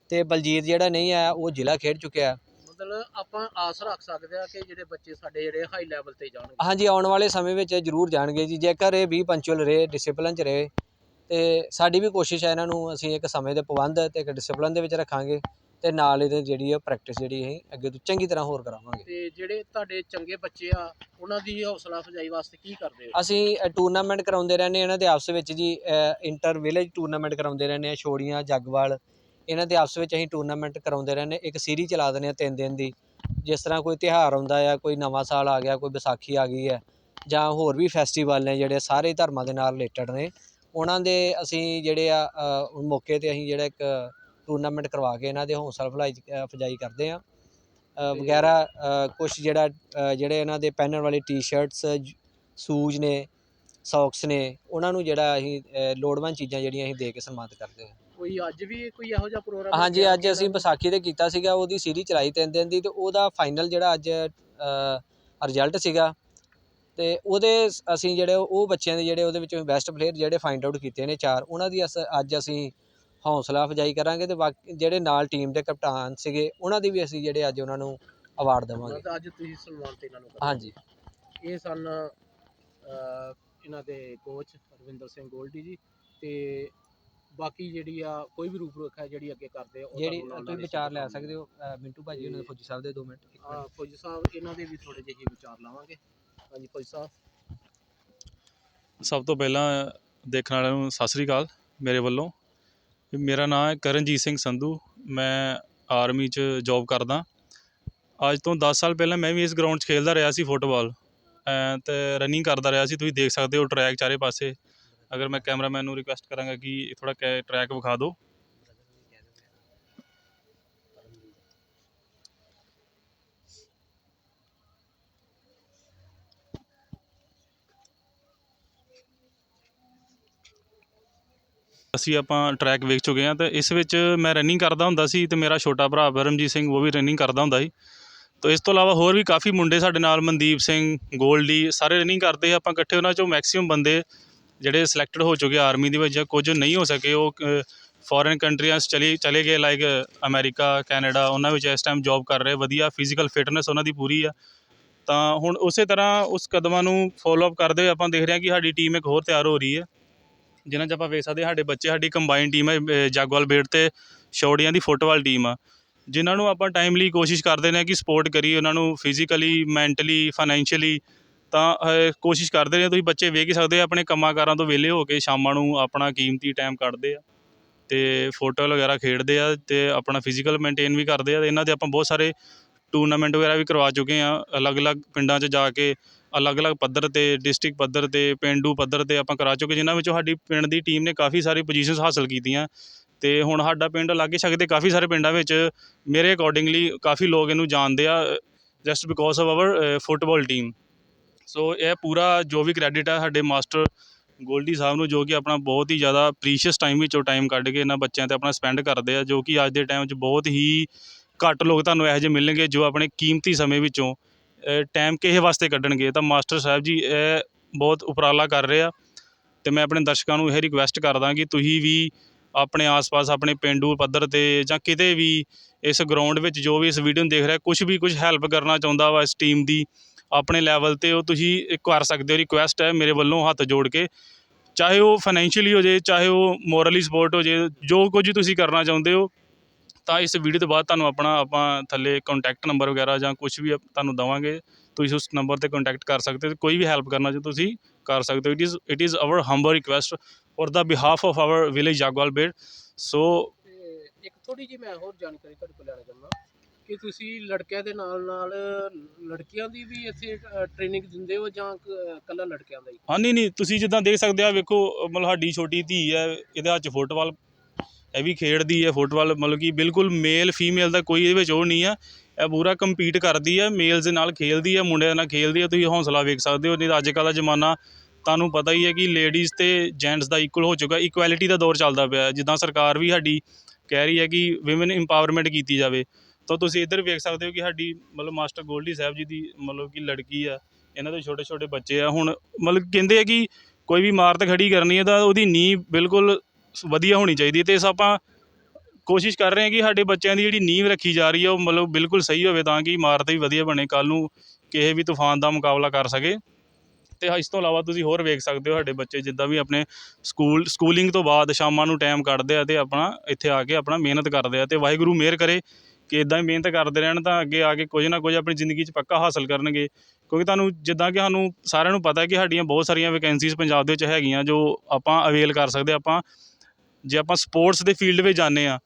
ਤੇ ਬਲਜੀਤ ਜਿਹੜਾ ਨਹੀਂ ਆਇਆ ਉਹ ਜ਼ਿਲ੍ਹਾ ਖੇਡ ਚੁੱਕਿਆ। ਮਤਲਬ ਆਪਾਂ ਆਸ ਰੱਖ ਸਕਦੇ ਆ ਕਿ ਜਿਹੜੇ ਬੱਚੇ ਸਾਡੇ ਜਿਹੜੇ ਹਾਈ ਲੈਵਲ ਤੇ ਜਾਣਗੇ। ਹਾਂਜੀ ਆਉਣ ਵਾਲੇ ਸਮੇਂ ਵਿੱਚ ਜ਼ਰੂਰ ਜਾਣਗੇ ਜੀ। ਜੇਕਰ ਇਹ 20 ਪੰਚੁਅਲ ਰਹੇ ਡਿਸਪਲਿਨ 'ਚ ਰਹੇ ਤੇ ਸਾਡੀ ਵੀ ਕੋਸ਼ਿਸ਼ ਹੈ ਇਹਨਾਂ ਨੂੰ ਅਸੀਂ ਇੱਕ ਸਮੇਂ ਦੇ ਪਾਬੰਦ ਤੇ ਇੱਕ ਡਿਸਪਲਿਨ ਦੇ ਵਿੱਚ ਰੱਖਾਂਗੇ। ਤੇ ਨਾਲ ਇਹਦੇ ਜਿਹੜੀ ਆ ਪ੍ਰੈਕਟਿਸ ਜਿਹੜੀ ਅਸੀਂ ਅੱਗੇ ਤੋਂ ਚੰਗੀ ਤਰ੍ਹਾਂ ਹੋਰ ਕਰਾਵਾਂਗੇ। ਤੇ ਜਿਹੜੇ ਤੁਹਾਡੇ ਚੰਗੇ ਬੱਚੇ ਆ ਉਹਨਾਂ ਦੀ ਹੌਸਲਾ ਅਫਜ਼ਾਈ ਵਾਸਤੇ ਕੀ ਕਰਦੇ ਹੋ? ਅਸੀਂ ਟੂਰਨਾਮੈਂਟ ਕਰਾਉਂਦੇ ਰਹਿੰਦੇ ਇਹਨਾਂ ਦੇ ਆਪਸ ਵਿੱਚ ਜੀ ਇੰਟਰ ਵਿਲੇਜ ਟੂਰਨਾਮੈਂਟ ਕਰਾਉਂਦੇ ਰਹਿੰਦੇ ਆ ਛੋੜੀਆਂ ਜੱਗਵਾਲ। ਇਹਨਾਂ ਦੇ ਆਪਸ ਵਿੱਚ ਅਸੀਂ ਟੂਰਨਾਮੈਂਟ ਕਰਾਉਂਦੇ ਰਹਿੰਦੇ ਇੱਕ ਸੀਰੀਜ਼ ਚਲਾ ਦਿੰਦੇ ਆ ਤਿੰਨ ਦਿਨ ਦੀ। ਜਿਸ ਤਰ੍ਹਾਂ ਕੋਈ ਤਿਉਹਾਰ ਆਉਂਦਾ ਆ ਕੋਈ ਨਵਾਂ ਸਾਲ ਆ ਗਿਆ ਕੋਈ ਵਿਸਾਖੀ ਆ ਗਈ ਹੈ ਜਾਂ ਹੋਰ ਵੀ ਫੈਸਟੀਵਲ ਨੇ ਜਿਹੜੇ ਸਾਰੇ ਧਰਮਾਂ ਦੇ ਨਾਲ ਰਿਲੇਟਡ ਨੇ। ਉਹਨਾਂ ਦੇ ਅਸੀਂ ਜਿਹੜੇ ਆ ਮੌਕੇ ਤੇ ਅਸੀਂ ਜਿਹੜਾ ਇੱਕ ਟੂਰਨਾਮੈਂਟ ਕਰਵਾ ਕੇ ਇਹਨਾਂ ਦੇ ਹੌਸਲਾ ਅਫਜ਼ਾਈ ਅਫਜ਼ਾਈ ਕਰਦੇ ਆ ਵਗੈਰਾ ਕੁਝ ਜਿਹੜਾ ਜਿਹੜੇ ਇਹਨਾਂ ਦੇ ਪਹਿਨਣ ਵਾਲੀ ਟੀ-ਸ਼ਰਟਸ ਸ਼ੂਜ਼ ਨੇ ਸੌਕਸ ਨੇ ਉਹਨਾਂ ਨੂੰ ਜਿਹੜਾ ਅਸੀਂ ਲੋੜਵੰਦ ਚੀਜ਼ਾਂ ਜਿਹੜੀਆਂ ਅਸੀਂ ਦੇ ਕੇ ਸਨਮਾਨਿਤ ਕਰਦੇ ਹਾਂ। ਕੋਈ ਅੱਜ ਵੀ ਕੋਈ ਇਹੋ ਜਿਹਾ ਪ੍ਰੋਗਰਾਮ ਹਾਂਜੀ ਅੱਜ ਅਸੀਂ ਵਿਸਾਖੀ ਤੇ ਕੀਤਾ ਸੀਗਾ ਉਹਦੀ ਸੀਰੀਜ਼ ਚਲਾਈ ਤਿੰਨ ਦਿਨ ਦੀ ਤੇ ਉਹਦਾ ਫਾਈਨਲ ਜਿਹੜਾ ਅੱਜ ਰਿਜ਼ਲਟ ਸੀਗਾ। ਤੇ ਉਹਦੇ ਅਸੀਂ ਜਿਹੜੇ ਉਹ ਬੱਚਿਆਂ ਦੇ ਜਿਹੜੇ ਉਹਦੇ ਵਿੱਚੋਂ ਬੈਸਟ ਪਲੇਅਰ ਜਿਹੜੇ ਫਾਈਂਡ ਆਊਟ ਕੀਤੇ ਨੇ ਚਾਰ ਉਹਨਾਂ ਦੀ ਅੱਜ ਅਸੀਂ ਹੌਸਲਾ ਅਫਜਾਈ ਕਰਾਂਗੇ ਤੇ ਬਾਕੀ ਜਿਹੜੇ ਨਾਲ ਟੀਮ ਦੇ ਕਪਤਾਨ ਸੀਗੇ ਉਹਨਾਂ ਦੀ ਵੀ ਅਸੀਂ ਜਿਹੜੇ ਅੱਜ ਉਹਨਾਂ ਨੂੰ ਅਵਾਰਡ ਦੇਵਾਂਗੇ। ਤਾਂ ਅੱਜ ਤੁਸੀਂ ਸਨਮਾਨਿਤ ਇਹਨਾਂ ਨੂੰ ਕਰਦੇ ਹਾਂਜੀ। ਇਹ ਸਨ ਇਹਨਾਂ ਦੇ ਕੋਚ ਰਵਿੰਦਰ ਸਿੰਘ ਗੋਲਡੀ ਜੀ ਤੇ ਬਾਕੀ ਜਿਹੜੀ ਆ ਕੋਈ ਵੀ ਰੂਪਰੇਖਾ ਹੈ ਜਿਹੜੀ ਅੱਗੇ ਕਰਦੇ ਆ ਉਹ ਜਿਹੜੀ ਨਾਲ ਤੁਸੀਂ ਨਾਲ ਵਿਚਾਰ ਲੈ। ਸਕਦੇ ਹੋ ਅ, ਮਿੰਟੂ ਭਾਜੀ ਉਹਨਾਂ ਦੇ ਫੌਜੀ ਸਾਹਿਬ ਦੇ 2 ਮਿੰਟ ਇੱਕ ਮਿੰਟ। ਹਾਂ ਫੌਜੀ ਸਾਹਿਬ ਇਹਨਾਂ ਦੇ ਵੀ ਥੋੜੇ ਜਿਹੇ ਵਿਚਾਰ ਲਾਵਾਂਗੇ। ਹਾਂਜੀ ਫੌਜੀ ਸਾਹਿਬ। ਸਭ ਤੋਂ ਪਹਿਲਾਂ ਦੇਖਣ ਵਾਲਿਆਂ ਨੂੰ ਸਤਿ ਸ੍ਰੀ ਅਕਾਲ ਮੇਰੇ ਵੱਲੋਂ। ਮੇਰਾ ਨਾਂ ਹੈ ਕਰਨਜੀਤ ਸਿੰਘ ਸੰਧੂ, ਮੈਂ ਆਰਮੀ 'ਚ ਜੋਬ ਕਰਦਾ। ਅੱਜ ਤੋਂ ਦਸ ਸਾਲ ਪਹਿਲਾਂ ਮੈਂ ਵੀ ਇਸ ਗਰਾਊਂਡ 'ਚ ਖੇਡਦਾ ਰਿਹਾ ਸੀ ਫੁੱਟਬਾਲ ਅਤੇ ਰਨਿੰਗ ਕਰਦਾ ਰਿਹਾ ਸੀ, ਤੁਸੀਂ ਦੇਖ ਸਕਦੇ ਹੋ ਟਰੈਕ ਚਾਰੇ ਪਾਸੇ। ਅਗਰ ਮੈਂ ਕੈਮਰਾਮੈਨ ਨੂੰ ਰਿਕੁਐਸਟ ਕਰਾਂਗਾ ਕਿ ਥੋੜ੍ਹਾ ਕੈ ਟਰੈਕ ਵਿਖਾ ਦਿਓ। ਅਸੀਂ ਆਪਾਂ ਟਰੈਕ ਵੇਖ ਚੁੱਕੇ ਹਾਂ ਅਤੇ ਇਸ ਵਿੱਚ ਮੈਂ ਰਨਿੰਗ ਕਰਦਾ ਹੁੰਦਾ ਸੀ ਅਤੇ ਮੇਰਾ ਛੋਟਾ ਭਰਾ ਪਰਮਜੀਤ ਸਿੰਘ ਉਹ ਵੀ ਰਨਿੰਗ ਕਰਦਾ ਹੁੰਦਾ ਸੀ। ਤੋ ਇਸ ਤੋਂ ਇਲਾਵਾ ਹੋਰ ਵੀ ਕਾਫੀ ਮੁੰਡੇ ਸਾਡੇ ਨਾਲ, ਮਨਦੀਪ ਸਿੰਘ, ਗੋਲਡੀ, ਸਾਰੇ ਰਨਿੰਗ ਕਰਦੇ ਆ। ਆਪਾਂ ਇਕੱਠੇ ਉਹਨਾਂ ਚੋਂ ਮੈਕਸੀਮਮ ਬੰਦੇ ਜਿਹੜੇ ਸਿਲੈਕਟਡ ਹੋ ਚੁੱਕੇ ਆਰਮੀ ਦੇ ਵਿੱਚ ਜਾਂ ਕੁਝ ਨਹੀਂ ਹੋ ਸਕੇ। ਉਹ ਫੋਰਨ ਕੰਟਰੀਆਂ 'ਚ ਚਲੀ, ਚਲੇ ਗਏ ਲਾਈਕ ਅਮਰੀਕਾ, ਕੈਨੇਡਾ, ਉਹਨਾਂ ਵਿੱਚ ਇਸ ਟਾਈਮ ਜੌਬ ਕਰ ਰਹੇ। ਵਧੀਆ ਫਿਜ਼ੀਕਲ ਫਿਟਨੈਸ ਉਹਨਾਂ ਦੀ ਪੂਰੀ ਆ। ਤਾਂ ਹੁਣ ਉਸੇ ਤਰ੍ਹਾਂ ਉਸ ਕਦਮਾਂ ਨੂੰ ਫੋਲੋ ਅਪ ਕਰਦੇ ਹੋਏ ਆਪਾਂ ਦੇਖ ਰਹੇ ਹਾਂ ਕਿ ਸਾਡੀ ਟੀਮ ਇੱਕ ਹੋਰ ਤਿਆਰ ਹੋ ਰਹੀ ਹੈ। ਜਿਨ੍ਹਾਂ 'ਚ ਆਪਾਂ ਵੇਖ ਸਕਦੇ ਹਾਂ, ਸਾਡੇ ਬੱਚੇ, ਸਾਡੀ ਕੰਬਾਈਨ ਟੀਮ ਹੈ, ਅਹ, ਜਾਗਵਾਲ ਬੇਟ ਤੇ ਛੋੜੀਆਂ ਦੀ ਫੁੱਟਬਾਲ ਟੀਮ ਆ। ਜਿਨ੍ਹਾਂ ਨੂੰ ਆਪਾਂ ਟਾਈਮਲੀ ਕੋਸ਼ਿਸ਼ ਕਰਦੇ ਨੇ ਕਿ ਸਪੋਰਟ ਕਰੀਏ, ਉਹਨਾਂ ਨੂੰ ਫਿਜ਼ੀਕਲੀ ਮੈਂਟਲੀ ਫਾਈਨੈਂਸ਼ੀਅਲੀ ਤਾਂ ਕੋਸ਼ਿਸ਼ ਕਰਦੇ ਨੇ। ਤੁਸੀਂ ਬੱਚੇ ਵੇਖ ਹੀ ਸਕਦੇ ਆ, ਆਪਣੇ ਕੰਮਾਂ ਕਾਰਾਂ ਤੋਂ ਵਿਹਲੇ ਹੋ ਕੇ ਸ਼ਾਮਾਂ ਨੂੰ ਆਪਣਾ ਕੀਮਤੀ ਟਾਈਮ ਕੱਢਦੇ ਆ ਅਤੇ ਫੁੱਟਬਾਲ ਵਗੈਰਾ ਖੇਡਦੇ ਆ ਅਤੇ ਆਪਣਾ ਫਿਜ਼ੀਕਲ ਮੇਨਟੇਨ ਵੀ ਕਰਦੇ ਆ ਅਤੇ ਇਹਨਾਂ ਦੇ ਆਪਾਂ ਬਹੁਤ ਸਾਰੇ ਟੂਰਨਾਮੈਂਟ ਵਗੈਰਾ ਵੀ ਕਰਵਾ ਚੁੱਕੇ ਹਾਂ ਅਲੱਗ-ਅਲੱਗ ਪਿੰਡਾਂ 'ਚ ਜਾ ਕੇ ਅਲੱਗ-ਅਲੱਗ ਪੱਧਰ ਤੇ, ਡਿਸਟ੍ਰਿਕਟ ਪੱਧਰ ਤੇ, ਪੇਂਡੂ ਪੱਧਰ ਤੇ ਆਪਾਂ ਕਰਾ ਚੁੱਕੇ, ਜਿਨ੍ਹਾਂ ਵਿੱਚੋਂ ਸਾਡੀ ਪਿੰਡ ਦੀ ਟੀਮ ਨੇ ਕਾਫੀ ਸਾਰੀ ਪੋਜੀਸ਼ਨਸ ਹਾਸਲ ਕੀਤੀਆਂ। ਅਤੇ ਹੁਣ ਸਾਡਾ ਪਿੰਡ ਲਾਗੇ ਛਾਗੇ ਦੇ ਕਾਫੀ ਸਾਰੇ ਪਿੰਡਾਂ ਵਿੱਚ ਮੇਰੇ ਅਕੋਰਡਿੰਗਲੀ ਕਾਫੀ ਲੋਕ ਇਹਨੂੰ ਜਾਣਦੇ ਆ just because of our football team so ਇਹ ਪੂਰਾ ਜੋ ਵੀ ਕ੍ਰੈਡਿਟ ਆ ਸਾਡੇ ਮਾਸਟਰ ਗੋਲਡੀ ਸਾਹਿਬ ਨੂੰ, ਜੋ ਕਿ ਆਪਣਾ ਬਹੁਤ ਹੀ ਜ਼ਿਆਦਾ ਪ੍ਰੀਸ਼ੀਅਸ ਟਾਈਮ ਵਿੱਚੋਂ ਟਾਈਮ ਕੱਢ ਕੇ ਇਹਨਾਂ ਬੱਚਿਆਂ ਤੇ ਆਪਣਾ ਸਪੈਂਡ ਕਰਦੇ ਆ, ਜੋ ਕਿ ਅੱਜ ਦੇ ਟਾਈਮ 'ਚ ਬਹੁਤ ਹੀ ਘੱਟ ਲੋਕ ਤੁਹਾਨੂੰ ਇਹੋ ਜਿਹੇ ਮਿਲਣਗੇ ਜੋ ਆਪਣੇ ਕੀਮਤੀ ਸਮੇਂ ਵਿੱਚੋਂ ਟਾਈਮ ਕਿਸੇ ਵਾਸਤੇ ਕੱਢਣਗੇ? ਤਾਂ ਮਾਸਟਰ ਸਾਹਿਬ ਜੀ, ਇਹ ਬਹੁਤ ਉਪਰਾਲਾ ਕਰ ਰਹੇ ਆ ਤੇ ਮੈਂ ਆਪਣੇ ਦਰਸ਼ਕਾਂ ਨੂੰ ਇਹ ਰਿਕੁਐਸਟ ਕਰਦਾ ਕਿ ਤੁਸੀਂ ਵੀ ਆਪਣੇ ਆਸ-ਪਾਸ, ਆਪਣੇ ਪੇਂਡੂ ਪੱਧਰ ਤੇ ਜਾਂ ਕਿਤੇ ਵੀ ਇਸ ਗਰਾਊਂਡ ਵਿੱਚ ਜੋ ਵੀ ਇਸ ਵੀਡੀਓ ਨੂੰ ਦੇਖ ਰਿਹਾ, ਕੁਛ ਵੀ ਕੁਛ ਹੈਲਪ ਕਰਨਾ ਚਾਹੁੰਦਾ ਵਾ ਇਸ ਟੀਮ ਦੀ, ਆਪਣੇ ਲੈਵਲ ਤੇ, ਉਹ ਤੁਸੀਂ ਕਰ ਸਕਦੇ ਹੋ। ਰਿਕੁਐਸਟ ਹੈ ਮੇਰੇ ਵੱਲੋਂ ਹੱਥ ਜੋੜ ਕੇ। ਚਾਹੇ ਉਹ ਫਾਈਨੈਂਸ਼ੀਅਲੀ ਹੋ ਜੇ, ਚਾਹੇ ਉਹ ਮੋਰਲੀ ਸਪੋਰਟ ਹੋ ਜੇ, ਜੋ ਕੁਝ ਤੁਸੀਂ ਕਰਨਾ ਚਾਹੁੰਦੇ ਹੋ ਤਾਂ ਇਸ ਵੀਡੀਓ ਤੋਂ ਬਾਅਦ ਤੁਹਾਨੂੰ ਆਪਣਾ ਆਪਾਂ ਥੱਲੇ ਕੰਟੈਕਟ ਨੰਬਰ ਵਗੈਰਾ ਜਾਂ ਕੁਝ ਵੀ ਤੁਹਾਨੂੰ ਦਵਾਂਗੇ ਤੁਸੀਂ ਉਸ ਨੰਬਰ ਤੇ ਕੰਟੈਕਟ ਕਰ ਸਕਦੇ ਹੋ ਕੋਈ ਵੀ ਹੈਲਪ ਕਰਨਾ ਚਾਹੋ ਤੁਸੀਂ ਕਰ ਸਕਦੇ ਹੋ। It is it is our humble request for the behalf of our village Jagwal Ber so ਇੱਕ ਥੋੜੀ ਜਿਹੀ ਮੈਂ ਹੋਰ ਜਾਣਕਾਰੀ ਤੁਹਾਡੇ ਕੋਲ ਲੈਣਾ ਚਾਹੁੰਦਾ ਕਿ ਤੁਸੀਂ ਲੜਕਿਆਂ ਦੇ ਨਾਲ ਨਾਲ ਲੜਕੀਆਂ ਦੀ ਵੀ ਇੱਥੇ ਟ੍ਰੇਨਿੰਗ ਦਿੰਦੇ ਹੋ ਜਾਂ ਕ- ਇਕੱਲਾ ਲੜਕਿਆਂ ਦਾ ਹੀ? ਹਾਂ ਨਹੀਂ ਨਹੀਂ ਤੁਸੀਂ ਜਿੱਦਾਂ ਦੇਖ ਸਕਦੇ ਆ ਵੇਖੋ ਮਤਲਬ ਸਾਡੀ ਛੋਟੀ ਧੀ ਹੈ ਇਹਦੇ ਹੱਥ 'ਚ ਫੁੱਟਬਾਲ ਇਹ ਵੀ ਖੇਡਦੀ ਹੈ ਫੁੱਟਬਾਲ, ਮਤਲਬ ਕਿ ਬਿਲਕੁਲ ਮੇਲ ਫੀਮੇਲ ਦਾ ਕੋਈ ਇਹਦੇ ਵਿੱਚ ਉਹ ਨਹੀਂ ਆ। ਇਹ ਪੂਰਾ ਕੰਪੀਟ ਕਰਦੀ ਹੈ ਮੇਲਜ਼ ਦੇ ਨਾਲ ਖੇਲਦੀ ਹੈ ਮੁੰਡਿਆਂ ਨਾਲ ਖੇਲਦੀ ਹੈ ਤੁਸੀਂ ਹੌਂਸਲਾ ਵੇਖ ਸਕਦੇ ਹੋ। ਨਹੀਂ ਤਾਂ ਅੱਜ ਕੱਲ੍ਹ ਦਾ ਜ਼ਮਾਨਾ ਤੁਹਾਨੂੰ ਪਤਾ ਹੀ ਹੈ ਕਿ ਲੇਡੀਜ਼ ਅਤੇ ਜੈਂਟਸ ਦਾ ਇਕੁਅਲ ਹੋ ਚੁੱਕਾ ਇਕੁਐਲਿਟੀ ਦਾ ਦੌਰ ਚੱਲਦਾ ਪਿਆ। ਜਿੱਦਾਂ ਸਰਕਾਰ ਵੀ ਸਾਡੀ ਕਹਿ ਰਹੀ ਹੈ ਕਿ ਵਿਮਨ ਇੰਪਾਵਰਮੈਂਟ ਕੀਤੀ ਜਾਵੇ। ਤਾਂ ਤੁਸੀਂ ਇੱਧਰ ਵੇਖ ਸਕਦੇ ਹੋ ਕਿ ਸਾਡੀ ਮਤਲਬ ਮਾਸਟਰ ਗੋਲਡੀ ਸਾਹਿਬ ਜੀ ਦੀ ਮਤਲਬ ਕਿ ਲੜਕੀ ਆ, ਇਹਨਾਂ ਦੇ ਛੋਟੇ ਛੋਟੇ ਬੱਚੇ ਆ। ਹੁਣ ਮਤਲਬ ਕਹਿੰਦੇ ਆ ਕਿ ਕੋਈ ਵੀ ਇਮਾਰਤ ਖੜੀ ਕਰਨੀ ਹੈ ਤਾਂ ਉਹਦੀ ਨੀਂਹ ਬਿਲਕੁਲ ਵਧੀਆ ਹੋਣੀ ਚਾਹੀਦੀ ਹੈ ਤੇ ਇਸ ਆਪਾਂ ਕੋਸ਼ਿਸ਼ ਕਰ ਰਹੇ ਹਾਂ ਕਿ ਸਾਡੇ ਬੱਚਿਆਂ ਦੀ ਜਿਹੜੀ ਨੀਂਹ ਰੱਖੀ ਜਾ ਰਹੀ ਹੈ, ਉਹ ਮਤਲਬ ਬਿਲਕੁਲ ਸਹੀ ਹੋਵੇ ਤਾਂ ਕਿ ਇਮਾਰਤ ਵੀ ਵਧੀਆ ਬਣੇ, ਕੱਲ੍ਹ ਨੂੰ ਕਿਸੇ ਵੀ ਤੂਫਾਨ ਦਾ ਮੁਕਾਬਲਾ ਕਰ ਸਕੇ। ਅਤੇ ਇਸ ਤੋਂ ਇਲਾਵਾ ਤੁਸੀਂ ਹੋਰ ਵੇਖ ਸਕਦੇ ਹੋ ਸਾਡੇ ਬੱਚੇ ਜਿੱਦਾਂ ਵੀ ਆਪਣੇ ਸਕੂਲ, ਸਕੂਲਿੰਗ ਤੋਂ ਬਾਅਦ ਸ਼ਾਮਾਂ ਨੂੰ ਟਾਈਮ ਕੱਢਦੇ ਆ ਅਤੇ ਆਪਣਾ ਇੱਥੇ ਆ ਕੇ ਆਪਣਾ ਮਿਹਨਤ ਕਰਦੇ ਆ ਅਤੇ ਵਾਹਿਗੁਰੂ ਮਿਹਰ ਕਰੇ ਕਿ ਇੱਦਾਂ ਹੀ ਮਿਹਨਤ ਕਰਦੇ ਰਹਿਣ ਤਾਂ ਅੱਗੇ ਆ ਕੇ ਕੁਝ ਨਾ ਕੁਝ ਆਪਣੀ ਜ਼ਿੰਦਗੀ 'ਚ ਪੱਕਾ ਹਾਸਲ ਕਰਨਗੇ। ਕਿਉਂਕਿ ਤੁਹਾਨੂੰ ਜਿੱਦਾਂ ਕਿ ਸਾਨੂੰ ਸਾਰਿਆਂ ਨੂੰ ਪਤਾ ਕਿ ਸਾਡੀਆਂ ਬਹੁਤ ਸਾਰੀਆਂ ਵੈਕੈਂਸੀਜ਼ ਪੰਜਾਬ ਦੇ ਵਿੱਚ ਹੈਗੀਆਂ ਜੋ ਆਪਾਂ ਅਵੇਲ ਕਰ ਸਕਦੇ ਆਪਾਂ ਜੇ ਆਪਾਂ ਸਪੋਰਟਸ ਦੇ ਫੀਲਡ ਵਿੱਚ ਜਾਂਦੇ ਹਾਂ,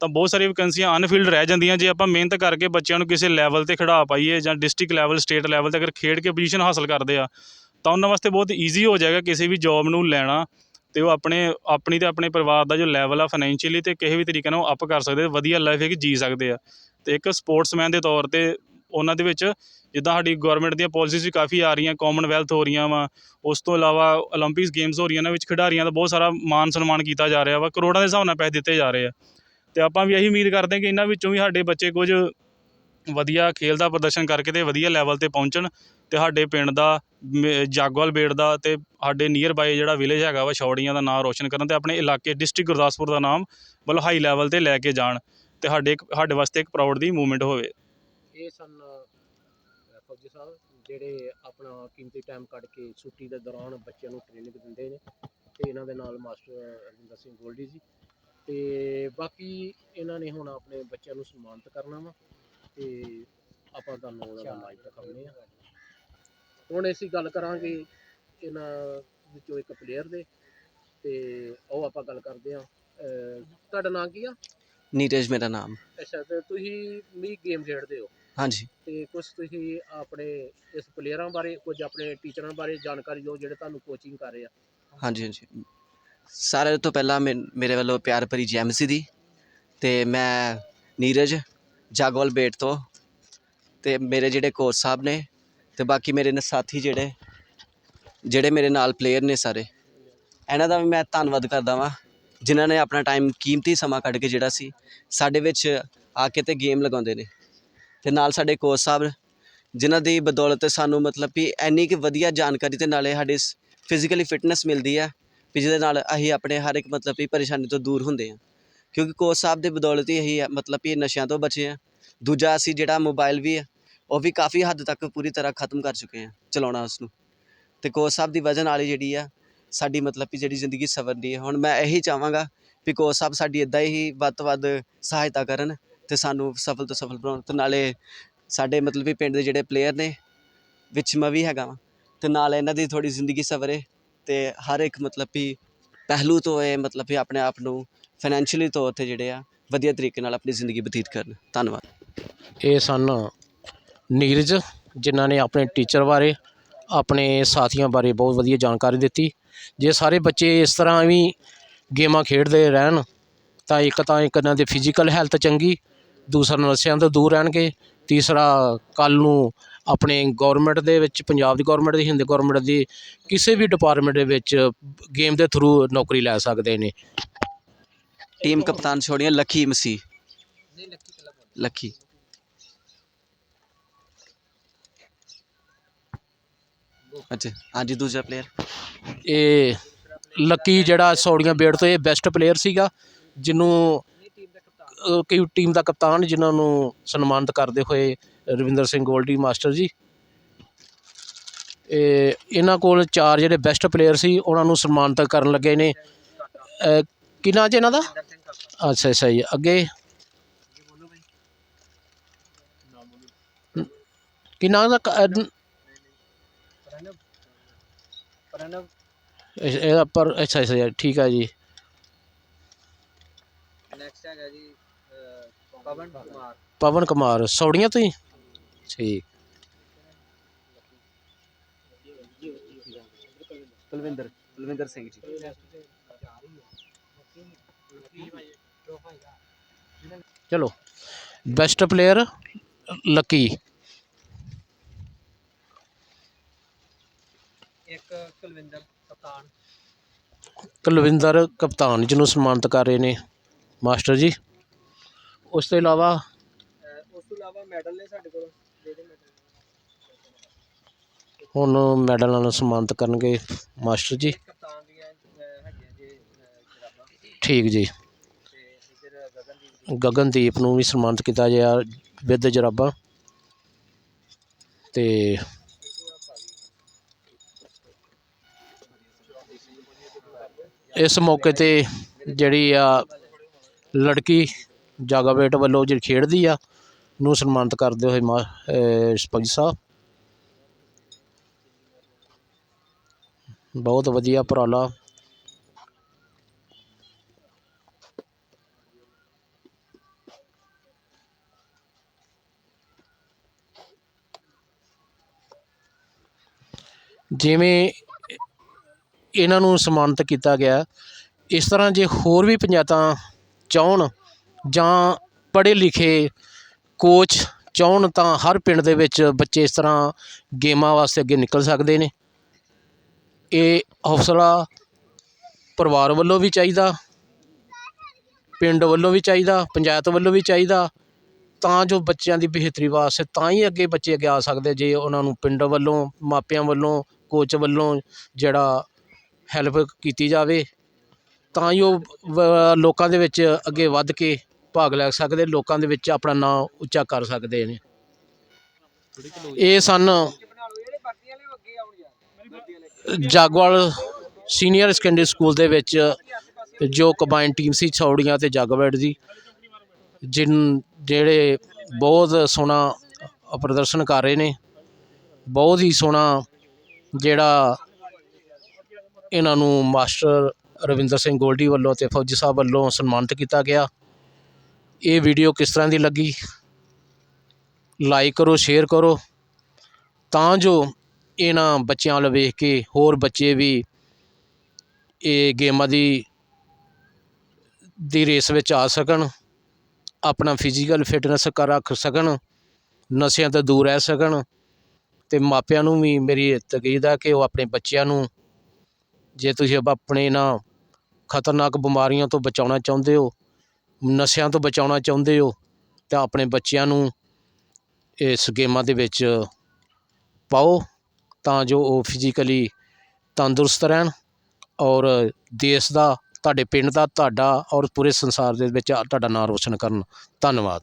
ਤਾਂ ਬਹੁਤ ਸਾਰੀਆਂ ਵੈਕੈਂਸੀਆਂ ਅਨਫਿਲਡ ਰਹਿ ਜਾਂਦੀਆਂ। ਜੇ ਆਪਾਂ ਮਿਹਨਤ ਕਰਕੇ ਬੱਚਿਆਂ ਨੂੰ ਕਿਸੇ ਲੈਵਲ ਤੇ ਖਿਡਾ ਪਾਈਏ ਜਾਂ ਡਿਸਟ੍ਰਿਕਟ ਲੈਵਲ ਸਟੇਟ ਲੈਵਲ ਤੇ ਅਗਰ ਖੇਡ ਕੇ ਪੋਜੀਸ਼ਨ ਹਾਸਲ ਕਰਦੇ ਆ ਤਾਂ ਉਹਨਾਂ ਵਾਸਤੇ ਬਹੁਤ ਈਜ਼ੀ ਹੋ ਜਾਏਗਾ ਕਿਸੇ ਵੀ ਜੋਬ ਨੂੰ ਲੈਣਾ ਅਤੇ ਉਹ ਆਪਣੇ, ਆਪਣੀ ਅਤੇ ਆਪਣੇ ਪਰਿਵਾਰ ਦਾ ਜੋ ਲੈਵਲ ਆ ਫਾਈਨੈਂਸ਼ੀਅਲੀ ਅਤੇ ਕਿਸੇ ਵੀ ਤਰੀਕੇ ਨਾਲ ਉਹ ਅਪ ਕਰ ਸਕਦੇ, ਵਧੀਆ ਲਾਈਫ ਇੱਕ ਜੀ ਸਕਦੇ ਆ। ਅਤੇ ਇੱਕ ਸਪੋਰਟਸਮੈਨ ਦੇ ਤੌਰ ਤੇ ਉਹਨਾਂ ਦੇ ਵਿੱਚ ਜਿੱਦਾਂ ਸਾਡੀ ਗੌਰਮੈਂਟ ਦੀਆਂ ਪੋਲਿਸੀਜ਼ ਵੀ ਕਾਫੀ ਆ ਰਹੀਆਂ ਕਾਮਨਵੈਲਥ ਹੋ ਰਹੀਆਂ ਵਾ, ਉਸ ਤੋਂ ਇਲਾਵਾ ਓਲੰਪਿਕਸ ਗੇਮਸ ਹੋ ਰਹੀਆਂ ਇਹਨਾਂ ਵਿੱਚ ਖਿਡਾਰੀਆਂ ਦਾ ਬਹੁਤ ਸਾਰਾ ਮਾਨ ਸਨਮਾਨ ਕੀਤਾ ਜਾ ਰਿਹਾ ਵਾ, ਕਰੋੜਾਂ ਦੇ ਹਿਸਾਬ ਨਾਲ ਪੈਸੇ ਦਿੱਤੇ ਜਾ ਰਹੇ ਆ। ਅਤੇ ਆਪਾਂ ਵੀ ਇਹੀ ਉਮੀਦ ਕਰਦੇ ਕਿ ਇਹਨਾਂ ਵਿੱਚੋਂ ਵੀ ਸਾਡੇ ਬੱਚੇ ਕੁਝ ਵਧੀਆ ਖੇਲ ਦਾ ਪ੍ਰਦਰਸ਼ਨ ਕਰਕੇ ਅਤੇ ਵਧੀਆ ਲੈਵਲ 'ਤੇ ਪਹੁੰਚਣ ਅਤੇ ਸਾਡੇ ਪਿੰਡ ਦਾ ਜਾਗਵਾਲ ਬੇੜ ਦਾ ਅਤੇ ਸਾਡੇ ਨੀਅਰ ਬਾਏ ਜਿਹੜਾ ਵਿਲੇਜ ਹੈਗਾ ਵਾ ਛੌੜੀਆਂ ਦਾ ਨਾਂ ਰੋਸ਼ਨ ਕਰਨ ਅਤੇ ਆਪਣੇ ਇਲਾਕੇ ਡਿਸਟ੍ਰਿਕਟ ਗੁਰਦਾਸਪੁਰ ਦਾ ਨਾਮ ਮਤਲਬ ਹਾਈ ਲੈਵਲ 'ਤੇ ਲੈ ਕੇ ਜਾਣ ਅਤੇ ਸਾਡੇ ਇੱਕ, ਸਾਡੇ ਵਾਸਤੇ ਇੱਕ ਪ੍ਰਾਊਡ ਦੀ ਮੂਵਮੈਂਟ ਹੋਵੇ। ਇਹ ਸਨ ਫੌਜੀ ਸਾਹਿਬ ਜਿਹੜੇ ਆਪਣਾ ਕੀਮਤੀ ਟਾਈਮ ਕੱਢ ਕੇ ਛੁੱਟੀ ਦੇ ਦੌਰਾਨ ਬੱਚਿਆਂ ਨੂੰ ਟ੍ਰੇਨਿੰਗ ਦਿੰਦੇ ਨੇ ਤੇ ਇਹਨਾਂ ਦੇ ਨਾਲ ਮਾਸਟਰ ਅਰਵਿੰਦਰ ਸਿੰਘ ਗੋਲਡੀ ਜੀ ਤੇ ਬਾਕੀ ਇਹਨਾਂ ਨੇ ਹੁਣ ਆਪਣੇ ਬੱਚਿਆਂ ਨੂੰ ਸਨਮਾਨਿਤ ਕਰਨਾ ਵਾ ਤੇ ਆਪਾਂ ਤੁਹਾਨੂੰ ਉਹਨਾਂ ਦਾ ਲਾਈਵ ਦਿਖਾਉਂਦੇ ਆ ਹੁਣ ਅਸੀਂ ਗੱਲ ਕਰਾਂਗੇ ਇਹਨਾਂ ਵਿੱਚੋਂ ਇੱਕ ਪਲੇਅਰ ਦੇ ਤੇ ਉਹ ਆਪਾਂ ਗੱਲ ਕਰਦੇ ਆ ਤੁਹਾਡਾ ਨਾਮ ਕੀ ਆ? ਨੀਰਜ ਮੇਰਾ ਨਾਮ। ਅੱਛਾ ਤੇ ਤੁਸੀਂ ਵੀ ਗੇਮ ਖੇਡਦੇ ਹੋ? ਹਾਂਜੀ। ਤੇ ਕੁਝ ਤੁਸੀਂ ਆਪਣੇ ਇਸ ਪਲੇਅਰਾਂ ਬਾਰੇ ਕੁਝ ਆਪਣੇ ਟੀਚਰਾਂ ਬਾਰੇ ਜਾਣਕਾਰੀ ਦਿਓ ਜਿਹੜੇ ਤੁਹਾਨੂੰ ਕੋਚਿੰਗ ਕਰ ਰਹੇ ਆ। ਹਾਂਜੀ ਹਾਂਜੀ। ਸਾਰਿਆਂ ਤੋਂ ਪਹਿਲਾਂ ਮੇ- ਮੇਰੇ ਵੱਲੋਂ ਪਿਆਰ ਭਰੀ ਜੈਮਸੀ ਦੀ ਤੇ ਮੈਂ ਨੀਰਜ ਜਾਗੋਲ ਬੇਟ ਤੋਂ ਤੇ ਮੇਰੇ ਜਿਹੜੇ ਕੋਚ ਸਾਹਿਬ ਨੇ ਤੇ ਬਾਕੀ ਮੇਰੇ ਨੇ ਸਾਥੀ ਜਿਹੜੇ ਜਿਹੜੇ ਮੇਰੇ ਨਾਲ ਪਲੇਅਰ ਨੇ ਸਾਰੇ ਇਹਨਾਂ ਦਾ ਵੀ ਮੈਂ ਧੰਨਵਾਦ ਕਰਦਾ ਵਾਂ ਜਿਨ੍ਹਾਂ ਨੇ ਆਪਣਾ ਟਾਈਮ ਕੀਮਤੀ ਸਮਾਂ ਕੱਢ ਕੇ ਜਿਹੜਾ ਸੀ ਸਾਡੇ ਵਿੱਚ ਆ ਕੇ ਤੇ ਗੇਮ ਲਗਾਉਂਦੇ ਨੇ। ਅਤੇ ਨਾਲ ਸਾਡੇ ਕੋਚ ਸਾਹਿਬ ਜਿਨ੍ਹਾਂ ਦੀ ਬਦੌਲਤ ਸਾਨੂੰ ਮਤਲਬ ਕਿ ਇੰਨੀ ਕੁ ਵਧੀਆ ਜਾਣਕਾਰੀ ਤੇ ਨਾਲੇ ਸਾਡੇ ਫਿਜ਼ੀਕਲੀ ਫਿਟਨੈਸ ਮਿਲਦੀ ਹੈ ਵੀ ਜਿਹਦੇ ਨਾਲ ਅਸੀਂ ਆਪਣੇ ਹਰ ਇੱਕ ਮਤਲਬ ਕਿ ਪਰੇਸ਼ਾਨੀ ਤੋਂ ਦੂਰ ਹੁੰਦੇ ਹਾਂ। ਕਿਉਂਕਿ ਕੋਚ ਸਾਹਿਬ ਦੇ ਬਦੌਲਤ ਹੀ ਅਸੀਂ ਮਤਲਬ ਕਿ ਨਸ਼ਿਆਂ ਤੋਂ ਬਚੇ ਹਾਂ। ਦੂਜਾ ਅਸੀਂ ਜਿਹੜਾ ਮੋਬਾਈਲ ਵੀ ਹੈ, ਉਹ ਵੀ ਕਾਫੀ ਹੱਦ ਤੱਕ ਪੂਰੀ ਤਰ੍ਹਾਂ ਖਤਮ ਕਰ ਚੁੱਕੇ ਹਾਂ, ਚਲਾਉਣਾ ਉਸਨੂੰ ਅਤੇ ਕੋਚ ਸਾਹਿਬ ਦੀ ਵਜ੍ਹਾ ਨਾਲ ਹੀ ਜਿਹੜੀ ਆ, ਸਾਡੀ ਮਤਲਬ ਕਿ ਜਿਹੜੀ ਜ਼ਿੰਦਗੀ ਸਵਰਦੀ ਹੈ। ਹੁਣ ਮੈਂ ਇਹੀ ਚਾਹਾਂਗਾ ਵੀ ਕੋਚ ਸਾਹਿਬ ਸਾਡੀ ਇਦਾਂ ਹੀ ਵੱਧ ਤੋਂ ਵੱਧ ਸਹਾਇਤਾ ਕਰਨ। ਅਤੇ ਸਾਨੂੰ ਸਫਲ ਤੋਂ ਸਫਲ ਬਣਾਉਣ ਅਤੇ ਨਾਲੇ ਸਾਡੇ ਮਤਲਬ ਵੀ ਪਿੰਡ ਦੇ ਜਿਹੜੇ ਪਲੇਅਰ ਨੇ, ਵਿੱਚ ਮੈਂ ਵੀ ਹੈਗਾ ਵਾਂ ਅਤੇ ਨਾਲ ਇਹਨਾਂ ਦੀ ਥੋੜ੍ਹੀ ਜ਼ਿੰਦਗੀ ਸਵਰੇ ਅਤੇ ਹਰ ਇੱਕ ਮਤਲਬ ਵੀ ਪਹਿਲੂ ਤੋਂ ਇਹ ਮਤਲਬ ਵੀ ਆਪਣੇ ਆਪ ਨੂੰ ਫਾਈਨੈਂਸ਼ੀਅਲੀ ਤੌਰ ਤੇ ਜਿਹੜੇ ਆ, ਵਧੀਆ ਤਰੀਕੇ ਨਾਲ ਆਪਣੀ ਜ਼ਿੰਦਗੀ ਬਤੀਤ ਕਰਨ। ਧੰਨਵਾਦ। ਇਹ ਸਨ ਨੀਰਜ, ਜਿਨ੍ਹਾਂ ਨੇ ਆਪਣੇ ਟੀਚਰ ਬਾਰੇ, ਆਪਣੇ ਸਾਥੀਆਂ ਬਾਰੇ ਬਹੁਤ ਵਧੀਆ ਜਾਣਕਾਰੀ ਦਿੱਤੀ। ਜੇ ਸਾਰੇ ਬੱਚੇ ਇਸ ਤਰ੍ਹਾਂ ਵੀ ਗੇਮਾਂ ਖੇਡਦੇ ਰਹਿਣ, ਤਾਂ ਇੱਕ ਤਾਂ ਇੱਕ ਇਹਨਾਂ ਦੀ ਫਿਜ਼ੀਕਲ ਹੈਲਥ ਚੰਗੀ ਦੂਸਰਾ ਨਸ਼ਿਆਂ ਤੋਂ ਦੂਰ ਰਹਿਣਗੇ। ਤੀਸਰਾ ਕੱਲ ਨੂੰ ਆਪਣੇ ਗਵਰਨਮੈਂਟ ਦੇ ਵਿੱਚ ਪੰਜਾਬ ਦੀ ਗਵਰਨਮੈਂਟ ਦੀ ਹਿੰਦ ਗਵਰਨਮੈਂਟ ਦੀ ਕਿਸੇ ਵੀ ਡਿਪਾਰਟਮੈਂਟ ਦੇ ਵਿੱਚ ਗੇਮ ਦੇ ਥਰੂ ਨੌਕਰੀ ਲੈ ਸਕਦੇ ਨੇ। ਟੀਮ ਕਪਤਾਨ ਛੋੜੀਆਂ ਲੱਖੀ ਮਸੀਹ। ਲੱਖੀ। ਅੱਛਾ ਹਾਂਜੀ ਦੂਜਾ ਪਲੇਅਰ ਇਹ ਲੱਕੀ ਜਿਹੜਾ ਸੌੜੀਆਂ ਬੇੜ ਤੋਂ ਇਹ ਬੈਸਟ ਪਲੇਅਰ ਸੀਗਾ ਜਿਹਨੂੰ ਕਿ ਟੀਮ ਦਾ ਕਪਤਾਨ ਜਿਨ੍ਹਾਂ ਨੂੰ ਸਨਮਾਨਿਤ ਕਰਦੇ ਹੋਏ ਰਵਿੰਦਰ ਸਿੰਘ ਗੋਲਡੀ ਮਾਸਟਰ ਜੀ। ਇਹ ਇਹਨਾਂ ਕੋਲ ਚਾਰ ਜਿਹੜੇ ਬੈਸਟ ਪਲੇਅਰ ਸੀ ਉਹਨਾਂ ਨੂੰ ਸਨਮਾਨਿਤ ਕਰਨ ਲੱਗੇ ਨੇ। ਅਹ, ਕੀ ਨਾਂ ਜੀ ਇਹਨਾਂ ਦਾ? ਅੱਛਾ ਅੱਛਾ ਜੀ ਅੱਗੇ। ਕੀ ਨਾਂ ਦਾ? ਕ- ਇਹਦਾ ਪਰ ਅੱਛਾ ਅੱਛਾ ਜੀ, ਠੀਕ ਹੈ ਜੀ। ਨੈਕਸਟ ਹੈਗਾ ਜੀ। ਪਵਨ ਕੁਮਾਰ ਪਵਨ ਕੁਮਾਰ ਸੌੜੀਆਂ ਤੋਂ ਹੀ ਠੀਕ ਕੁਲਵਿੰਦਰ ਕੁਲਵਿੰਦਰ ਸਿੰਘ ਜੀ ਚਲੋ ਬੈਸਟ ਪਲੇਅਰ ਲੱਕੀ ਇੱਕ ਕੁਲਵਿੰਦਰ ਕਪਤਾਨ ਕੁਲਵਿੰਦਰ ਕਪਤਾਨ ਜਿਹਨੂੰ ਸਨਮਾਨਿਤ ਕਰ ਰਹੇ ਨੇ ਮਾਸਟਰ ਜੀ ਉਸ ਤੋਂ ਇਲਾਵਾ ਉਸ ਤੋਂ ਇਲਾਵਾ ਮੈਡਲ ਨੇ ਸਾਡੇ ਕੋਲ ਜਿਹੜੇ ਮੈਡਲ ਹੁਣ ਮੈਡਲ ਨਾਲ ਸਨਮਾਨਿਤ ਕਰਨਗੇ ਮਾਸਟਰ ਜੀ। ਕਪਤਾਨ ਦੀਆਂ ਅਹ, ਹੈਗੀਆਂ ਜੀ ਅਹ, ਜਰਾਬਾਂ। ਠੀਕ ਜੀ। ਤੇ ਇੱਧਰ ਗਗਨਦੀਪ ਦੀ ਗਗਨਦੀਪ ਨੂੰ ਵੀ ਸਨਮਾਨਿਤ ਕੀਤਾ ਗਿਆ ਵਿਦ ਜਰਾਬਾਂ। ਤੇ ਇਸ ਮੌਕੇ ਤੇ ਜਿਹੜੀ ਆ ਲੜਕੀ ਜਾਗਾਵੇਟ ਵੱਲੋਂ ਜਿਹੜੀ ਖੇਡਦੀ ਆ, ਨੂੰ ਸਨਮਾਨਿਤ ਕਰਦੇ ਹੋਏ ਮਾ ਸਰਪੰਚ ਸਾਹਿਬ। ਬਹੁਤ ਵਧੀਆ ਉਪਰਾਲਾ। ਜਿਵੇਂ ਇਹਨਾਂ ਨੂੰ ਸਨਮਾਨਿਤ ਕੀਤਾ ਗਿਆ, ਇਸ ਤਰ੍ਹਾਂ ਜੇ ਹੋਰ ਵੀ ਪੰਚਾਇਤਾਂ ਚਾਹਣ ਜਾਂ ਪੜ੍ਹੇ ਲਿਖੇ ਕੋਚ ਚਾਹਣ ਤਾਂ ਹਰ ਪਿੰਡ ਦੇ ਵਿੱਚ ਬੱਚੇ ਇਸ ਤਰ੍ਹਾਂ ਗੇਮਾਂ ਵਾਸਤੇ ਅੱਗੇ ਨਿਕਲ ਸਕਦੇ ਨੇ। ਇਹ ਹੌਸਲਾ ਪਰਿਵਾਰ ਵੱਲੋਂ ਵੀ ਚਾਹੀਦਾ, ਪਿੰਡ ਵੱਲੋਂ ਵੀ ਚਾਹੀਦਾ, ਪੰਚਾਇਤ ਵੱਲੋਂ ਵੀ ਚਾਹੀਦਾ। ਤਾਂ ਜੋ ਬੱਚਿਆਂ ਦੀ ਬਿਹਤਰੀ ਵਾਸਤੇ ਤਾਂ ਹੀ ਅੱਗੇ ਬੱਚੇ ਅੱਗੇ ਆ ਸਕਦੇ ਜੇ ਉਹਨਾਂ ਨੂੰ ਪਿੰਡ ਵੱਲੋਂ, ਮਾਪਿਆਂ ਵੱਲੋਂ ਕੋਚ ਵੱਲੋਂ ਜਿਹੜਾ ਹੈਲਪ ਕੀਤੀ ਜਾਵੇ। ਤਾਂ ਹੀ ਉਹ ਵ- ਲੋਕਾਂ ਦੇ ਵਿੱਚ ਅੱਗੇ ਵੱਧ ਕੇ ਭਾਗ ਲੈ ਸਕਦੇ, ਲੋਕਾਂ ਦੇ ਵਿੱਚ ਆਪਣਾ ਨਾਂ ਉੱਚਾ ਕਰ ਸਕਦੇ ਨੇ। ਇਹ ਸਨ ਜਾਗਵਾਲ ਸੀਨੀਅਰ ਸੈਕੰਡਰੀ ਸਕੂਲ ਦੇ ਵਿੱਚ, ਜੋ ਕੰਬਾਈਨ ਟੀਮ ਸੀ ਛੌੜੀਆਂ ਤੇ ਜਾਗਵੜ ਦੀ, ਜਿਨ ਜਿਹੜੇ ਬਹੁਤ ਸੋਹਣਾ ਪ੍ਰਦਰਸ਼ਨ ਕਰ ਰਹੇ ਨੇ, ਬਹੁਤ ਹੀ ਸੋਹਣਾ ਜਿਹੜਾ ਇਹਨਾਂ ਨੂੰ ਮਾਸਟਰ ਰਵਿੰਦਰ ਸਿੰਘ ਗੋਲਡੀ ਵੱਲੋਂ ਤੇ ਫੌਜੀ ਸਾਹਿਬ ਵੱਲੋਂ ਸਨਮਾਨਿਤ ਕੀਤਾ ਗਿਆ। ਇਹ ਵੀਡੀਓ ਕਿਸ ਤਰ੍ਹਾਂ ਦੀ ਲੱਗੀ? ਲਾਈਕ ਕਰੋ ਸ਼ੇਅਰ ਕਰੋ, ਤਾਂ ਜੋ ਇਹਨਾਂ ਬੱਚਿਆਂ ਵੱਲ ਵੇਖ ਕੇ ਹੋਰ ਬੱਚੇ ਵੀ ਇਹ ਗੇਮਾਂ ਦੀ ਦੀ ਰੇਸ ਵਿੱਚ ਆ ਸਕਣ, ਆਪਣਾ ਫਿਜ਼ੀਕਲ ਫਿਟਨੈਸ ਕਰ ਰੱਖ ਸਕਣ, ਨਸ਼ਿਆਂ ਤੋਂ ਦੂਰ ਰਹਿ ਸਕਣ ਤੇ ਮਾਪਿਆਂ ਨੂੰ ਵੀ ਮੇਰੀ ਤਕੀਦ ਹੈ ਕਿ ਉਹ ਆਪਣੇ ਬੱਚਿਆਂ ਨੂੰ, ਜੇ ਤੁਸੀਂ ਆਪਣੇ ਇਹਨਾਂ ਖਤਰਨਾਕ ਬਿਮਾਰੀਆਂ ਤੋਂ ਬਚਾਉਣਾ ਚਾਹੁੰਦੇ ਹੋ ਨਸ਼ਿਆਂ ਤੋਂ ਬਚਾਉਣਾ ਚਾਹੁੰਦੇ ਹੋ, ਤਾਂ ਆਪਣੇ ਬੱਚਿਆਂ ਨੂੰ ਇਸ ਗੇਮਾਂ ਦੇ ਵਿੱਚ ਪਾਓ, ਤਾਂ ਜੋ ਉਹ ਫਿਜ਼ੀਕਲੀ ਤੰਦਰੁਸਤ ਰਹਿਣ ਔਰ ਦੇਸ਼ ਦਾ, ਤੁਹਾਡੇ ਪਿੰਡ ਦਾ, ਤੁਹਾਡਾ ਔਰ ਪੂਰੇ ਸੰਸਾਰ ਦੇ ਵਿੱਚ ਤੁਹਾਡਾ ਨਾਂ ਰੋਸ਼ਨ ਕਰਨ। ਧੰਨਵਾਦ।